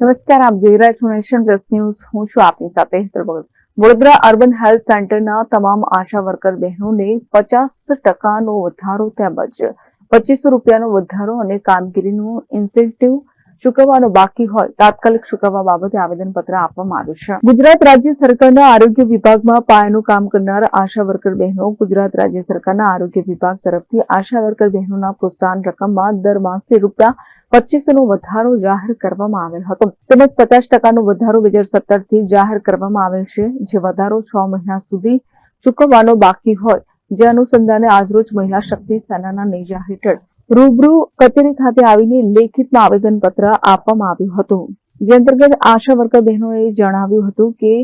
નમસ્કાર, આપ જોઈ રહ્યા છો નેશન પ્લસ ન્યૂઝ. હું છું આપની સાથે હેતલ વડોદરા અર્બન હેલ્થ સેન્ટરના તમામ આશા વર્કર બહેનોને પચાસ ટકાનો વધારો તેમજ પચીસો રૂપિયાનો વધારો અને કામગીરીનું ઇન્સેન્ટિવ ચૂકવવાનો બાકી હોય, તાત્કાલિક ચૂકવવા બાબતે આવેદનપત્ર આપવામાં આવ્યું છે. ગુજરાત રાજ્ય સરકારના આરોગ્ય વિભાગમાં પાયાનું કામ કરનાર આશા વર્કર બહેનો ગુજરાત રાજ્ય સરકારના આરોગ્ય વિભાગ તરફથી આશા વર્કર બહેનોના પ્રોત્સાહન રકમમાં દર માસે રૂપિયા પચીસનો વધારો જાહેર કરવામાં આવેલ હતો. તેમજ પચાસ ટકાનો વધારો બે હજારથી જાહેર કરવામાં આવેલ છે, જે વધારો છ મહિના સુધી ચૂકવવાનો બાકી હોય. જે અનુસંધાને આજરોજ મહિલા શક્તિ સેનાના નેજા હેઠળ રૂબરૂ કચેરી ખાતે આવીને લેખિતમાં આવેદનપત્ર આપવામાં આવ્યું હતું. જે અંતર્ગત આશા વર્કર બહેનોએ જણાવ્યું હતું કે,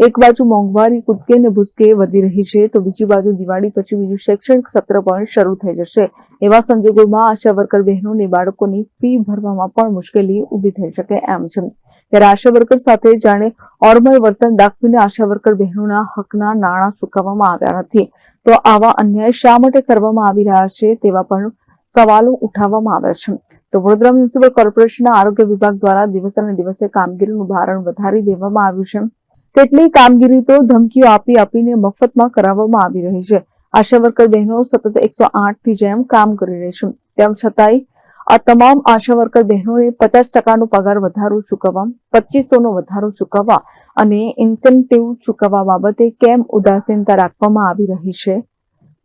એક બાજુ મોંઘવારી, કૂદકે ને ભૂસકે વધી રહી છે, તો બીજી બાજુ દિવાળી પછી બીજું શૈક્ષણિક સત્ર પણ શરૂ થઈ જશે. એવા સંજોગોમાં આશા વર્કર બહેનોને બાળકોની ફી ભરવામાં પણ મુશ્કેલી ઊભી થઈ શકે એમ છે. ત્યારે આશા વર્કર સાથે જાણે ઓર્મય વર્તન દાખવીને આશા વર્કર બહેનોના હકના નાણાં ચૂકવવામાં આવ્યા નથી. તો આવા અન્યાય શા માટે કરવામાં આવી રહ્યા છે તેવા પણ સવાલો ઉઠાવવામાં આવ્યા છે. તો વડોદરા મ્યુનિસિપલ કોર્પોરેશનના આરોગ્ય વિભાગ દ્વારા દિવસે દિવસે કામગીરીનું ભારણ વધારી દેવામાં આવ્યું છે. તેટલી કામગીરી તો ધમકીઓ આપી આપીને મફતમાં કરાવવામાં આવી રહી છે. આશા વર્કર બહેનો સતત એકસો ની જેમ કામ કરી રહી છે. તેમ છતાંય આ તમામ આશા વર્કર બહેનોને પચાસ ટકાનો પગાર વધારો ચૂકવવા, પચીસોનો વધારો ચૂકવવા અને ઇન્સેન્ટિવ ચૂકવવા બાબતે કેમ ઉદાસીનતા રાખવામાં આવી રહી છે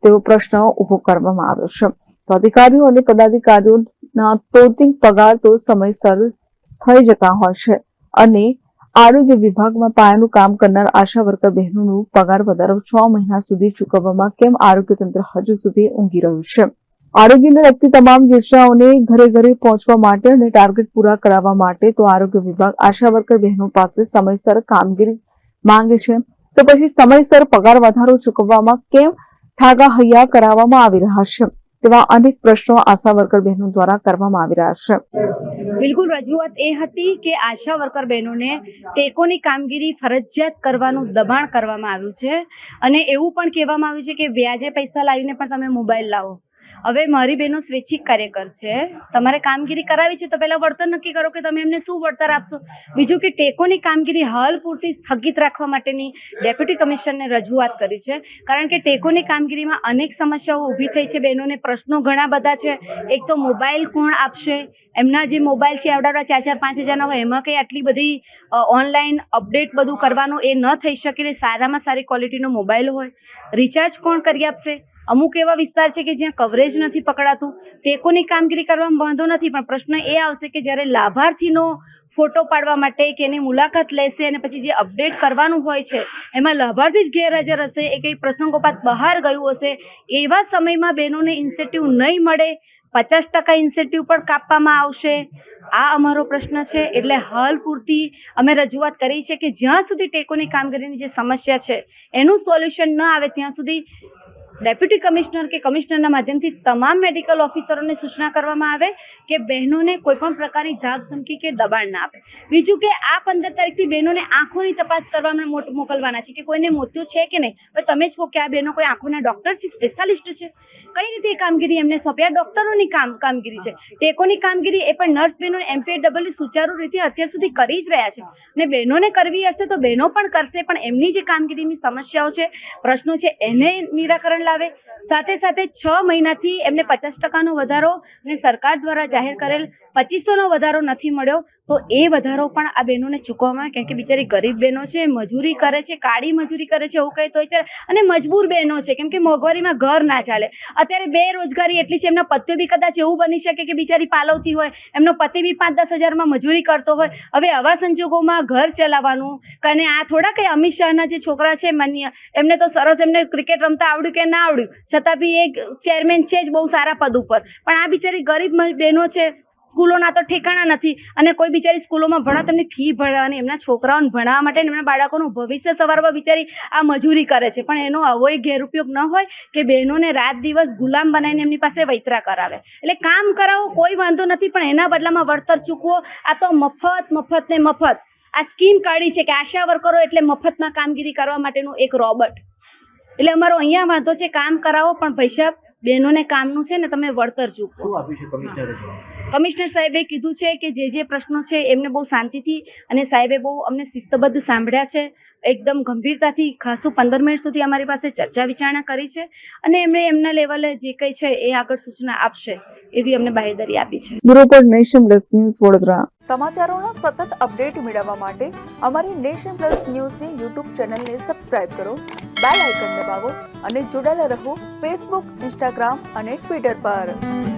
તેવો પ્રશ્ન ઊભો કરવામાં આવ્યો છે. અધિકારીઓ અને પદાધિકારીઓના તોતિંગ પગાર તો સમયસર થઈ જતા હોય છે. અને આરોગ્ય વિભાગમાં પાયાનું કામ કરનાર આશા વર્કર બહેનોનું પગાર વધારો છ મહિના સુધી ચૂકવવામાં કેમ આરોગ્ય તંત્ર હજુ સુધી ઊંઘી રહ્યું છે? આરોગ્યને લગતી તમામ યોજનાઓને ઘરે ઘરે પહોંચવા માટે અને ટાર્ગેટ પૂરા કરાવવા માટે તો આરોગ્ય વિભાગ આશા વર્કર બહેનો પાસે સમયસર કામગીરી માંગે છે. તો પછી સમયસર પગાર વધારો ચૂકવવામાં કેમ ઠાગા હૈયા કરાવવામાં આવી રહ્યા છે? તેવા અનેક પ્રશ્નો આશા વર્કર બહેનો દ્વારા કરવામાં આવી રહ્યા છે. બિલકુલ, રજૂઆત એ હતી કે આશા વર્કર બહેનોને ટેકોની કામગીરી ફરજિયાત કરવાનું દબાણ કરવામાં આવ્યું છે. અને એવું પણ કહેવામાં આવ્યું છે કે વ્યાજે પૈસા લાવીને પણ તમે મોબાઈલ લાવો. હવે મારી બહેનો સ્વૈચ્છિક કાર્યકર છે. તમારે કામગીરી કરાવી છે તો પહેલાં વળતર નક્કી કરો કે તમે એમને શું વળતર આપશો. બીજું કે ટેકોની કામગીરી હાલ પૂરતી સ્થગિત રાખવા માટેની ડેપ્યુટી કમિશનરને રજૂઆત કરી છે. કારણ કે ટેકોની કામગીરીમાં અનેક સમસ્યાઓ ઊભી થઈ છે. બહેનોને પ્રશ્નો ઘણા બધા છે. એક તો મોબાઈલ કોણ આપશે? એમના જે મોબાઈલ છે, આવડાવડા ચાર ચાર પાંચ હજારના હોય, એમાં કંઈ આટલી બધી ઓનલાઈન અપડેટ બધું કરવાનું એ ન થઈ શકે સારામાં સારી ક્વોલિટીનો મોબાઈલ હોય. રિચાર્જ કોણ કરી આપશે? અમુક એવા વિસ્તાર છે કે જ્યાં કવરેજ નથી પકડાતું ટેકોની કામગીરી કરવામાં વાંધો નથી, પણ પ્રશ્ન એ આવશે કે જ્યારે લાભાર્થીનો ફોટો પાડવા માટે કે એની મુલાકાત લેશે અને પછી જે અપડેટ કરવાનું હોય છે, એમાં લાભાર્થી જ ગેરહાજર હશે, એ કંઈ પ્રસંગોપાત બહાર ગયું હશે, એવા સમયમાં બહેનોને ઇન્સેન્ટિવ નહીં મળે, પચાસ ટકા ઇન્સેન્ટિવ પણ કાપવામાં આવશે? આ અમારો પ્રશ્ન છે. એટલે હાલ પૂરતી અમે રજૂઆત કરી છે કે જ્યાં સુધી ટેકોની કામગીરીની જે સમસ્યા છે, એનું સોલ્યુશન ન આવે ત્યાં સુધી ડેપ્યુટી કમિશનર કે કમિશનરના માધ્યમથી તમામ મેડિકલ ઓફિસરોને સૂચના કરવામાં આવે કે બહેનોને કોઈપણ પ્રકારની ધાક ધમકી કે દબાણ ના આપે. બીજું કે આ પંદર તારીખથી બહેનોને આંખોની તપાસ કરવામાં મોકલવાના છે કે કોઈને મોત્યું છે કે નહીં. હવે તમે જ કહો કે આ બહેનો કોઈ આંખોના ડૉક્ટર છે, સ્પેશિયાલિસ્ટ છે? કઈ રીતે એ કામગીરી એમને સોંપી? આ ડૉક્ટરોની કામ, કામગીરી છે. ટેકોની કામગીરી એ પણ નર્સ બહેનો એમપીએડબલ્યુ સુચારુ રીતે અત્યાર સુધી કરી જ રહ્યા છે. અને બહેનોને કરવી હશે તો બહેનો પણ કરશે, પણ એમની જે કામગીરીની સમસ્યાઓ છે, પ્રશ્નો છે, એને નિરાકરણ લાવે સાથે સાથે છ મહિનાથી એમને પચાસ ટકાનો વધારો અને સરકાર દ્વારા જાહેર કરેલ પચીસોનો વધારો નથી મળ્યો. તો એ વધારો પણ આ બહેનોને ચૂકવવામાં કેમ કે બિચારી ગરીબ બહેનો છે, મજૂરી કરે છે, કાળી મજૂરી કરે છે, એવું કંઈ તો છે અને મજબૂર બહેનો છે, કેમ કે મોંઘવારીમાં ઘર ના ચાલે. અત્યારે બેરોજગારી એટલી છે, એમના પતિઓ બી કદાચ એવું બની શકે કે બિચારી પાલવતી હોય, એમનો પતિ બી પાંચ દસ હજારમાં મજૂરી કરતો હોય. હવે આવા સંજોગોમાં ઘર ચલાવવાનું અને આ થોડા કંઈ અમિત શાહના જે છોકરા છે, માન્ય, એમને તો સરસ એમને ક્રિકેટ રમતા આવડ્યું કે ના આવડ્યું? છતાં બી એક ચેરમેન છે જ બહુ સારા પદ ઉપર. પણ આ બિચારી ગરીબ બહેનો છે સ્કૂલોના તો ઠેકાણા નથી. અને કોઈ બિચારી સ્કૂલોમાં ભણા તેમની ફી ભરવાની એમના છોકરાઓને ભણાવવા માટે અને એમના બાળકોનું ભવિષ્ય સવારવા બિચારી આ મજૂરી કરે છે. પણ એનો આવો ગેરઉપયોગ ન હોય કે બહેનોને રાત દિવસ ગુલામ બનાવીને એમની પાસે વૈતરા કરાવે. એટલે કામ કરાવો, કોઈ વાંધો નથી, પણ એના બદલામાં વળતર ચૂકવો. આ તો મફત મફત ને મફત. આ સ્કીમ કાઢી છે કે આશા વર્કરો એટલે મફતમાં કામગીરી કરવા માટેનું એક રોબોટ. એટલે અમારો અહીંયા વાંધો છે, કામ કરાવો, પણ પૈસા બહેનોને કામનું છે ને તમે વળતર ચૂકવો. કમિશનરે સાહેબે કીધું છે કે જે જે પ્રશ્નો છે એમને બહુ શાંતિથી અને સાહેબે બહુ અમને શિસ્તબદ્ધ સાંભળ્યા છે. એકદમ ગંભીરતાથી ખાસું પંદર મિનિટ સુધી અમારી પાસે ચર્ચા વિચારણા કરી છે અને એમણે એમના લેવલે જે કંઈ છે એ આગળ સૂચના આપશે એવી અમને બાહેધરી આપી છે. બ્યુરો પર નેશન પ્લસ ન્યૂઝ વડોદરા. સમાચારોના સતત અપડેટ મેળવવા માટે અમારી નેશન પ્લસ ન્યૂઝની યુટ્યુબ ચેનલને સબસ્ક્રાઇબ કરો બેલ આઇકન દબાવો અને જોડાયેલા રહો ફેસબુક ઇન્સ્ટાગ્રામ અને ટ્વિટર પર.